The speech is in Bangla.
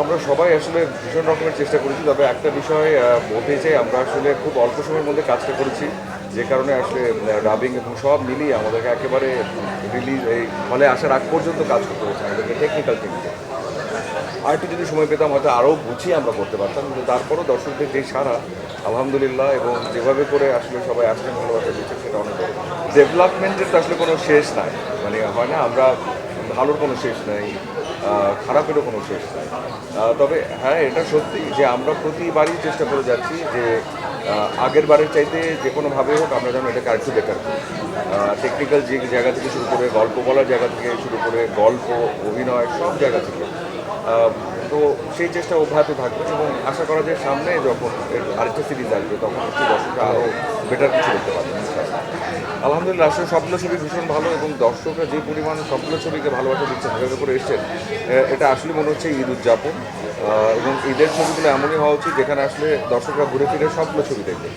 আমরা সবাই আসলে ভীষণ রকমের চেষ্টা করেছি, তবে একটা বিষয় বলতে চাই, আমরা আসলে খুব অল্প সময়ের মধ্যে কাজটা করেছি। যে কারণে আসলে ডাবিং এবং সব মিলিয়ে আমাদেরকে একেবারে রিলিজ এই হলে আসার আগ পর্যন্ত কাজ করতে হয়েছে, আমাদেরকে টেকনিক্যাল টিমকে আর একটু যদি সময় পেতাম, হয়তো আরও গুছিয়ে আমরা করতে পারতাম, কিন্তু তারপরও দর্শকদের যে সারা আলহামদুলিল্লাহ, এবং যেভাবে করে আসলে সবাই আসলেন, ভালোবাসা দিচ্ছেন সেটা অনেক ডেভেলপমেন্টের তো আসলে কোনো শেষ নাই। মানে হয় না, আমরা ভালোর কোনো শেষ নাই খারাপেরও কোনো শেষ নাই। তবে হ্যাঁ এটা সত্যি যে আমরা প্রতিবারই চেষ্টা করে যাচ্ছি যে আগের বারের চাইতে যে কোনোভাবে হোক আমরা যেন এটাকে আরেকটু বেটার করি। টেকনিক্যাল যে জায়গা থেকে শুরু করে গল্প বলার জায়গা থেকে শুরু করে গল্প, অভিনয় সব জায়গা থেকে তো সেই চেষ্টা অব্যাহত থাকবে এবং আশা করা যায় সামনে যখন আরেকটা সিরিজ আসবে, তখন একটু দর্শকরা আরও বেটার কিছু করতে পারবে আলহামদুলিল্লাহ আসলে স্বপ্ন ছবি ভীষণ ভালো এবং দর্শকরা যে পরিমাণ স্বপ্ন ছবিকে ভালোবাসা দিচ্ছে যেভাবে করে এসছেন এটা আসলে মনে হচ্ছে ঈদ উদযাপন। এবং ঈদের ছবিগুলো এমনই হওয়া উচিত যেখানে আসলে দর্শকরা ঘুরে ফিরে স্বপ্ন ছবি দেখবে।